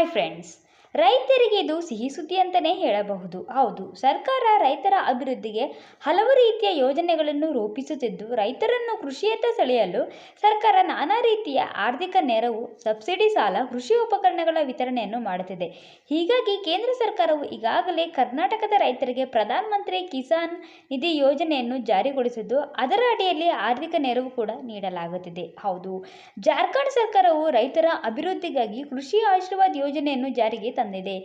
Hi friends ರೈತರಿಗೆ ಇದು ಸಿಹಿ ಸುದ್ದಿ ಅಂತಲೇ ಹೇಳಬಹುದು. ಹೌದು, ಸರ್ಕಾರ ರೈತರ ಅಭಿವೃದ್ಧಿಗೆ ಹಲವು ರೀತಿಯ ಯೋಜನೆಗಳನ್ನು ರೂಪಿಸುತ್ತಿದ್ದು, ರೈತರನ್ನು ಕೃಷಿಯತ್ತ ಸೆಳೆಯಲು ಸರ್ಕಾರ ನಾನಾ ರೀತಿಯ ಆರ್ಥಿಕ ನೆರವು, ಸಬ್ಸಿಡಿ ಸಾಲ, ಕೃಷಿ ಉಪಕರಣಗಳ ವಿತರಣೆಯನ್ನು ಮಾಡುತ್ತಿದೆ. ಹೀಗಾಗಿ ಕೇಂದ್ರ ಸರ್ಕಾರವು ಈಗಾಗಲೇ ಕರ್ನಾಟಕದ ರೈತರಿಗೆ ಪ್ರಧಾನ ಮಂತ್ರಿ ಕಿಸಾನ್ ನಿಧಿ ಯೋಜನೆಯನ್ನು ಜಾರಿಗೊಳಿಸಿದ್ದು, ಅದರ ಅಡಿಯಲ್ಲಿ ಆರ್ಥಿಕ ನೆರವು ಕೂಡ ನೀಡಲಾಗುತ್ತಿದೆ. ಹೌದು, ಜಾರ್ಖಂಡ್ ಸರ್ಕಾರವು ರೈತರ ಅಭಿವೃದ್ಧಿಗಾಗಿ ಕೃಷಿ ಆಶೀರ್ವಾದ್ ಯೋಜನೆಯನ್ನು ಜಾರಿಗೆ ತಂದಿದೆ.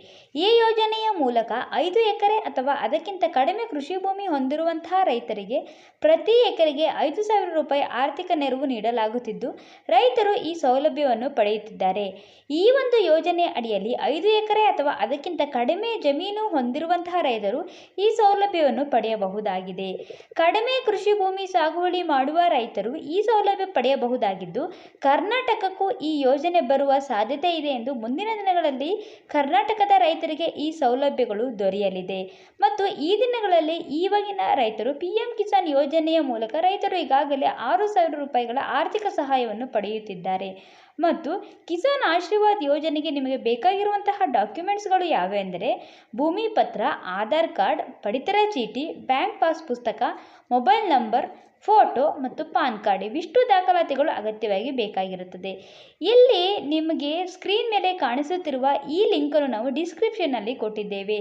ಈ ಯೋಜನೆಯ ಮೂಲಕ ಐದು ಎಕರೆ ಅಥವಾ ಅದಕ್ಕಿಂತ ಕಡಿಮೆ ಕೃಷಿ ಭೂಮಿ ಹೊಂದಿರುವಂತಹ ರೈತರಿಗೆ ಪ್ರತಿ ಎಕರೆಗೆ ಐದು ಸಾವಿರ ರೂಪಾಯಿ ಆರ್ಥಿಕ ನೆರವು ನೀಡಲಾಗುತ್ತಿದ್ದು, ರೈತರು ಈ ಸೌಲಭ್ಯವನ್ನು ಪಡೆಯುತ್ತಿದ್ದಾರೆ. ಈ ಒಂದು ಯೋಜನೆ ಅಡಿಯಲ್ಲಿ ಐದು ಎಕರೆ ಅಥವಾ ಅದಕ್ಕಿಂತ ಕಡಿಮೆ ಜಮೀನು ಹೊಂದಿರುವಂತಹ ರೈತರು ಈ ಸೌಲಭ್ಯವನ್ನು ಪಡೆಯಬಹುದಾಗಿದೆ. ಕಡಿಮೆ ಕೃಷಿ ಭೂಮಿ ಸಾಗುವಳಿ ಮಾಡುವ ರೈತರು ಈ ಸೌಲಭ್ಯ ಪಡೆಯಬಹುದಾಗಿದ್ದು, ಕರ್ನಾಟಕಕ್ಕೂ ಈ ಯೋಜನೆ ಬರುವ ಸಾಧ್ಯತೆ ಇದೆ ಎಂದು ಮುಂದಿನ ದಿನಗಳಲ್ಲಿ ಕರ್ನಾಟಕದ ರೈತರಿಗೆ ಈ ಸೌಲಭ್ಯಗಳು ದೊರೆಯಲಿದೆ. ಮತ್ತು ಈ ದಿನಗಳಲ್ಲಿ ಈವಾಗಿನ ರೈತರು ಪಿ ಎಂ ಕಿಸಾನ್ ಯೋಜನೆಯ ಮೂಲಕ ರೈತರು ಈಗಾಗಲೇ ಆರು ಸಾವಿರ ರೂಪಾಯಿಗಳ ಆರ್ಥಿಕ ಸಹಾಯವನ್ನು ಪಡೆಯುತ್ತಿದ್ದಾರೆ. ಮತ್ತು ಕಿಸಾನ್ ಆಶೀರ್ವಾದ್ ಯೋಜನೆಗೆ ನಿಮಗೆ ಬೇಕಾಗಿರುವಂತಹ ಡಾಕ್ಯುಮೆಂಟ್ಸ್ಗಳು ಯಾವೆಂದರೆ ಭೂಮಿ ಪತ್ರ, ಆಧಾರ್ ಕಾರ್ಡ್, ಪಡಿತರ ಚೀಟಿ, ಬ್ಯಾಂಕ್ ಪಾಸ್ ಪುಸ್ತಕ, ಮೊಬೈಲ್ ನಂಬರ್ ಫೋಟೋ ಮತ್ತು ಪಾನ್ ಕಾರ್ಡ್ ಇವಿಷ್ಟು ದಾಖಲಾತಿಗಳು ಅಗತ್ಯವಾಗಿ ಬೇಕಾಗಿರುತ್ತದೆ. ಇಲ್ಲಿ ನಿಮಗೆ ಸ್ಕ್ರೀನ್ ಮೇಲೆ ಕಾಣಿಸುತ್ತಿರುವ ಈ ಲಿಂಕನ್ನು ನಾವು ಡಿಸ್ಕ್ರಿಪ್ಷನ್ನಲ್ಲಿ ಕೊಟ್ಟಿದ್ದೇವೆ.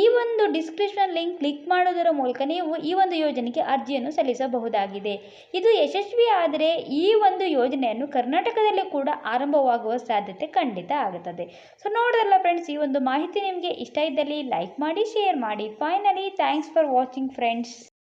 ಈ ಒಂದು ಡಿಸ್ಕ್ರಿಪ್ಷನ್ ಲಿಂಕ್ ಕ್ಲಿಕ್ ಮಾಡೋದರ ಮೂಲಕ ನೀವು ಈ ಒಂದು ಯೋಜನೆಗೆ ಅರ್ಜಿಯನ್ನು ಸಲ್ಲಿಸಬಹುದಾಗಿದೆ. ಇದು ಯಶಸ್ವಿ ಆದರೆ ಈ ಒಂದು ಯೋಜನೆಯನ್ನು ಕರ್ನಾಟಕದಲ್ಲಿ ಕೂಡ ಆರಂಭವಾಗುವ ಸಾಧ್ಯತೆ ಖಂಡಿತ ಆಗುತ್ತದೆ. ಸೊ ನೋಡೋದಲ್ಲ ಫ್ರೆಂಡ್ಸ್ ಈ ಒಂದು ಮಾಹಿತಿ ನಿಮಗೆ ಇಷ್ಟ ಇದ್ದಲ್ಲಿ ಲೈಕ್ ಮಾಡಿ ಶೇರ್ ಮಾಡಿ. Finally thanks for watching friends